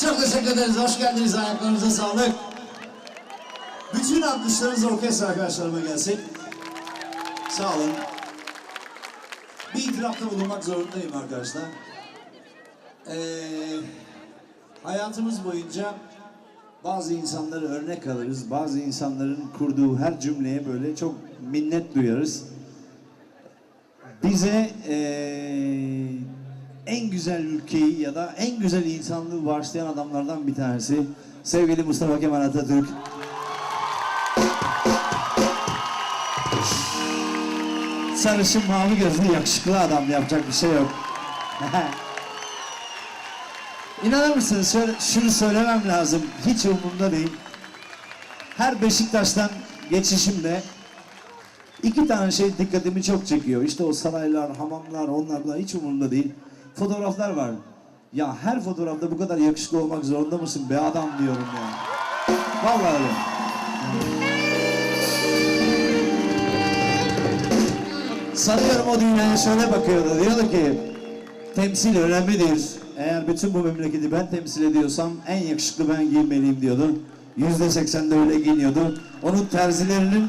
Çok teşekkür ederiz. Hoş geldiniz. Ayaklarınıza sağlık. Bütün alkışlarınız orkestra arkadaşlarıma gelsin. Sağ olun. Bir itirafta bulunmak zorundayım arkadaşlar. Ee, hayatımız boyunca bazı insanları örnek alırız. Bazı insanların kurduğu her cümleye böyle çok minnet duyarız. Bize eee, en güzel ülkeyi ya da en güzel insanlığı bağışlayan adamlardan bir tanesi sevgili Mustafa Kemal Atatürk. Sarışın mavi gözlü yakışıklı adam yapacak bir şey yok. İnanır mısınız? Şöyle, şunu söylemem lazım. Hiç umurumda değil. Her Beşiktaş'tan geçişimde iki tane şey dikkatimi çok çekiyor. İşte o saraylar, hamamlar, onlar bunlar hiç umurumda değil. Fotoğraflar var. Ya her fotoğrafta bu kadar yakışıklı olmak zorunda mısın be adam diyorum ya. Vallahi öyle. Sanıyorum o dünyaya şöyle bakıyordu. Diyordu ki temsil önemlidir. Eğer bütün bu memleketi ben temsil ediyorsam en yakışıklı ben giyinmeliyim diyordu. Yüzde seksen de öyle giyiniyordu. Onun terzilerinin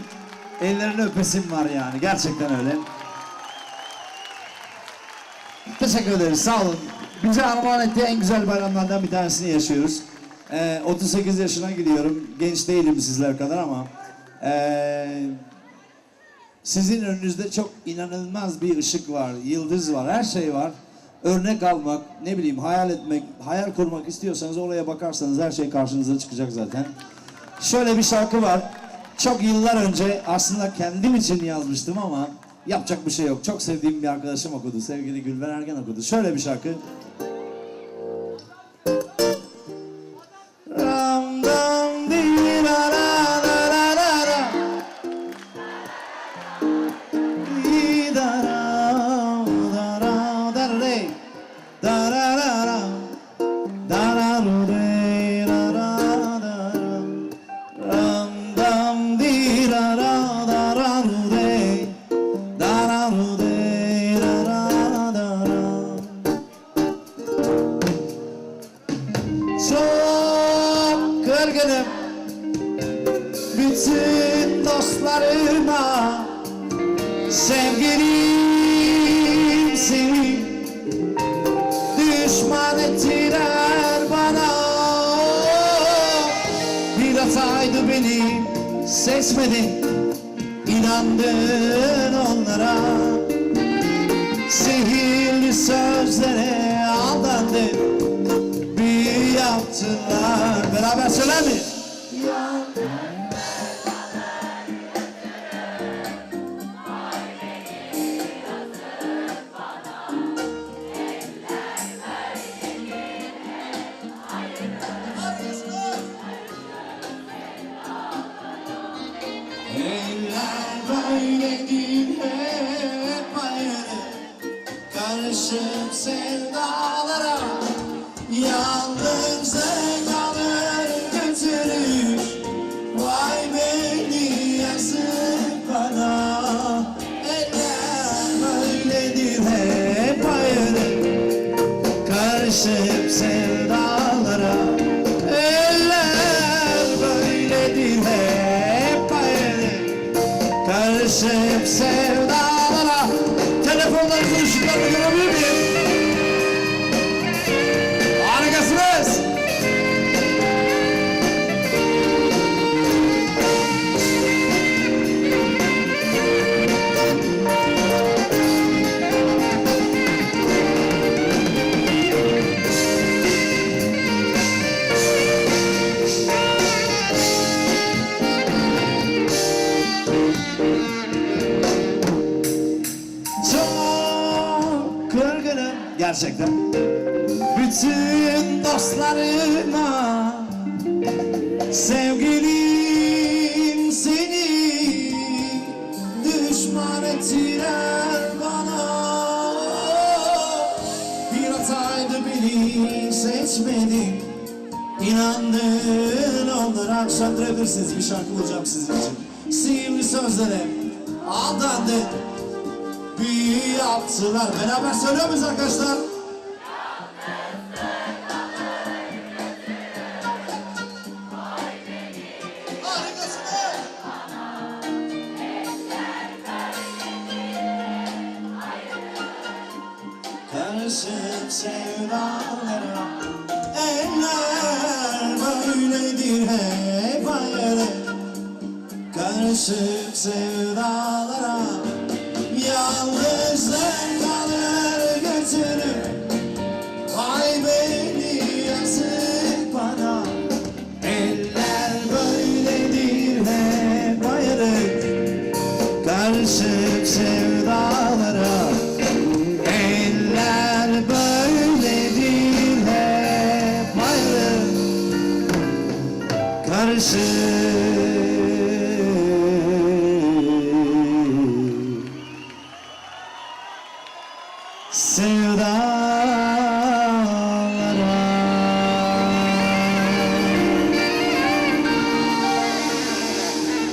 ellerini öpesim var yani. Gerçekten öyle. Teşekkür ederiz. Sağ olun. Bize armağan ettiği en güzel bayramlardan bir tanesini yaşıyoruz. Ee, 38 yaşına gidiyorum. Genç değilim sizler kadar ama ee, sizin önünüzde çok inanılmaz bir ışık var, yıldız var, her şey var. Örnek almak, ne bileyim hayal etmek, hayal kurmak istiyorsanız oraya bakarsanız her şey karşınıza çıkacak zaten. Şöyle bir şarkı var. Çok yıllar önce aslında kendim için yazmıştım ama yapacak bir şey yok. Çok sevdiğim bir arkadaşım okudu. Sevgili Gülben Ergen okudu. Şöyle bir şarkı. Sevgilim seni. Düşman ettiler bana. Bir hataydı benim seçmedin inandın onlara. Sihirli sözlere aldandın bir yaptılar. Beraber söyler mi? Eller Karışıp sevdalara Yalnız kalır götürür. Vay beni yazık bana Eller böyledir hep ayrı Karışıp sevdalara Eller böyledir hep ayrı Karışıp sevdalara gerçekten. Bütün dostlarıma Sevgilim seni Düşman ettiler bana. Bir hataydı beni seçmedin. İnandın onlara söndürebilirsiniz bir şarkı bulacağım sizin için. Sihirli sözlere aldandın bir yaptılar. Beraber söylüyor muyuz arkadaşlar? Karışık sevdalara Eller böyledir hep hayal Karışık sevdalara Yalnızlık kalır götürür. Vay beni bana. Eller böyledir hep ayrı Karışık sevdalara. Eller böyledir hep ayrı Karışık Sevda